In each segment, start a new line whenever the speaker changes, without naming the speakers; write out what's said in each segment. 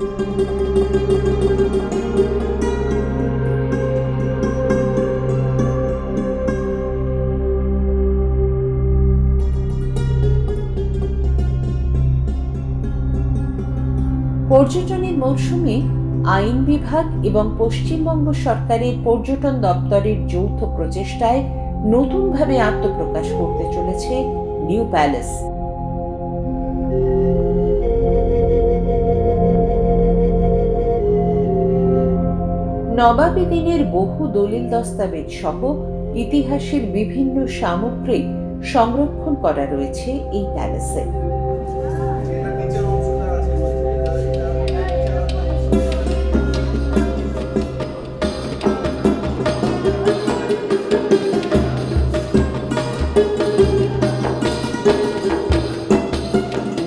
পর্যটনের মৌসুমে আইন বিভাগ এবং পশ্চিমবঙ্গ সরকারের পর্যটন দপ্তরের যৌথ প্রচেষ্টায় নতুনভাবে আত্মপ্রকাশ করতে চলেছে নিউ প্যালেস। নবাবী দিনের বহু দলিল দস্তাবেজ সহ ইতিহাসের বিভিন্ন সামগ্রী সংরক্ষণ করা রয়েছে এই প্যালেসে।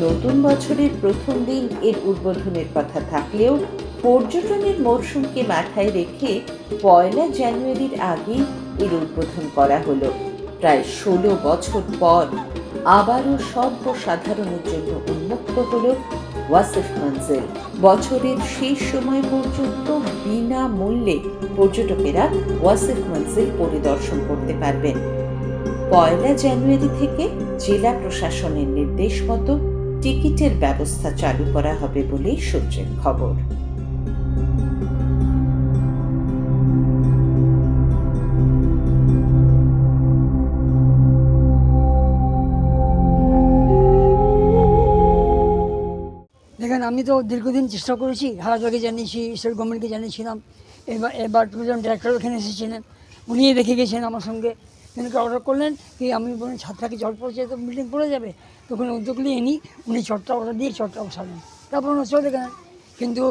নতুন বছরের প্রথম দিন এর উদ্বোধনের কথা থাকলেও পর্যটনের মরশুমকে মাথায় রেখে পয়লা জানুয়ারির আগেই এর উদ্বোধন করা হলো। প্রায় ষোলো বছর পর আবারও সর্বসাধারণের জন্য উন্মুক্ত হল ওয়াসিফ মঞ্জিল বছরের শেষ সময় পর্যন্ত বিনামূল্যে পর্যটকেরা ওয়াসিফ মঞ্জিল পরিদর্শন করতে পারবেন। পয়লা জানুয়ারি থেকে জেলা প্রশাসনের নির্দেশ মতো টিকিটের ব্যবস্থা চালু করা হবে বলেই সূত্রের খবর।
আমি তো দীর্ঘদিন চেষ্টা করেছি হারাজকে জানিয়েছি স্টেট গভর্নমেন্টকে জানিয়েছিলাম, এবার এবার ট্যুরিজম ডাইরেক্টর এখানে এসেছিলেন উনি দেখে গেছেন আমার সঙ্গে। কিন্তু অর্ডার করলেন? কি আমি বলেন ছাত্রাকে জল পড়েছে, তো বিল্ডিং পড়ে যাবে? তখন উদ্যোগ নিয়ে নিই উনি চটটা অর্ডার দিয়ে চটটা বসালেন। তারপর ওনার চলে গেলেন। কিন্তু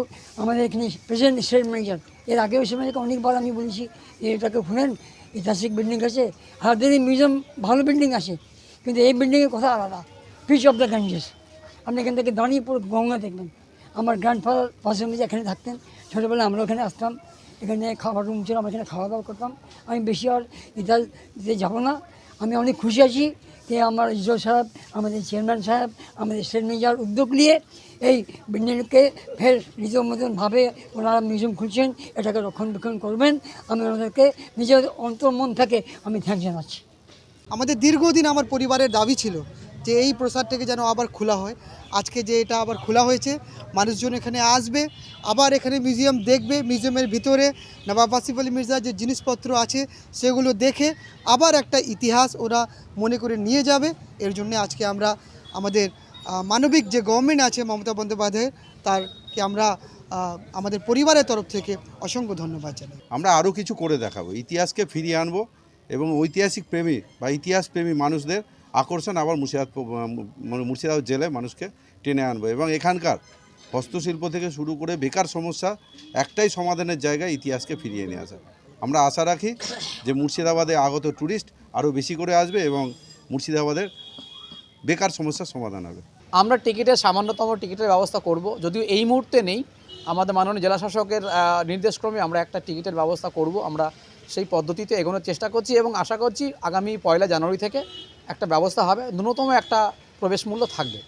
আমাদের এখানে প্রেসিডেন্ট স্টেট ম্যানেজার এর আগেও এসে ম্যানেজারকে অনেকবার আমি বলেছি, যে এটাকে শুনেন ঐতিহাসিক বিল্ডিং আছে হাতের মিউজিয়াম ভালো বিল্ডিং আছে, কিন্তু এই বিল্ডিংয়ের কথা আলাদা। পিচ অফ দ্য গ্যাঞ্জেস আপনি এখান থেকে দাঁড়িয়ে পুরো গঙ্গা দেখবেন। আমার গ্র্যান্ডফাদার পাশে এখানে থাকতেন। ছোটোবেলায় আমরা ওখানে আসতাম। এখানে খাবার রুম ছিল, আমরা এখানে খাওয়া দাওয়া করতাম। আমি বেশি আর দিতে যাব না, আমি অনেক খুশি আছি যে আমার ইসরো সাহেব, আমাদের চেয়ারম্যান সাহেব, আমাদের স্টেট ম্যানেজার উদ্যোগ নিয়ে এই বিল্ডিংকে ফের নিজের মতনভাবে ওনারা মিউজিয়াম খুলছেন, এটাকে রক্ষণাবেক্ষণ করবেন। আমি ওনাদেরকে নিজের অন্তর্মন থেকে আমি থ্যাংক জানাচ্ছি।
আমাদের দীর্ঘদিন আমার পরিবারের দাবি ছিল যে এই প্রসাদটাকে যেন আবার খোলা হয়। আজকে যে এটা আবার খোলা হয়েছে, মানুষজন এখানে আসবে, আবার এখানে মিউজিয়াম দেখবে মিউজিয়ামের ভিতরে নবাব আসিফ আলী মির্জার যে জিনিসপত্র আছে, সেগুলো দেখে আবার একটা ইতিহাস ওরা মনে করে নিয়ে যাবে। এর জন্য আজকে আমরা আমাদের মানবিক যে গভর্নমেন্ট আছে মমতা বন্দ্যোপাধ্যায়ের, তারকে আমরা আমাদের পরিবারের তরফ থেকে অসংখ্য ধন্যবাদ জানাই।
আমরা আরও কিছু করে দেখাবো। ইতিহাসকে ফিরিয়ে আনব এবং ঐতিহাসিক প্রেমী বা ইতিহাস প্রেমী মানুষদের আকর্ষণ আবার মুর্শিদাবাদ মানে মুর্শিদাবাদ জেলায় মানুষকে টেনে আনব। এবং এখানকার হস্তশিল্প থেকে শুরু করে বেকার সমস্যা একটাই সমাধানের জায়গায় ইতিহাসকে ফিরিয়ে নিয়ে আসা। আমরা আশা রাখি যে মুর্শিদাবাদে আগত ট্যুরিস্ট আরও বেশি করে আসবে এবং মুর্শিদাবাদের বেকার সমস্যার সমাধান হবে।
আমরা টিকিটের সামান্যতম টিকিটের ব্যবস্থা করব। যদিও এই মুহূর্তে নেই, আমাদের মাননীয় জেলাশাসকের নির্দেশক্রমে আমরা একটা টিকিটের ব্যবস্থা করব। আমরা সেই পদ্ধতিতে এগোনোর চেষ্টা করছি এবং আশা করছি আগামী পয়লা জানুয়ারি থেকে একটা ব্যবস্থা হবে ন্যূনতম একটা প্রবেশ মূল্য থাকবে।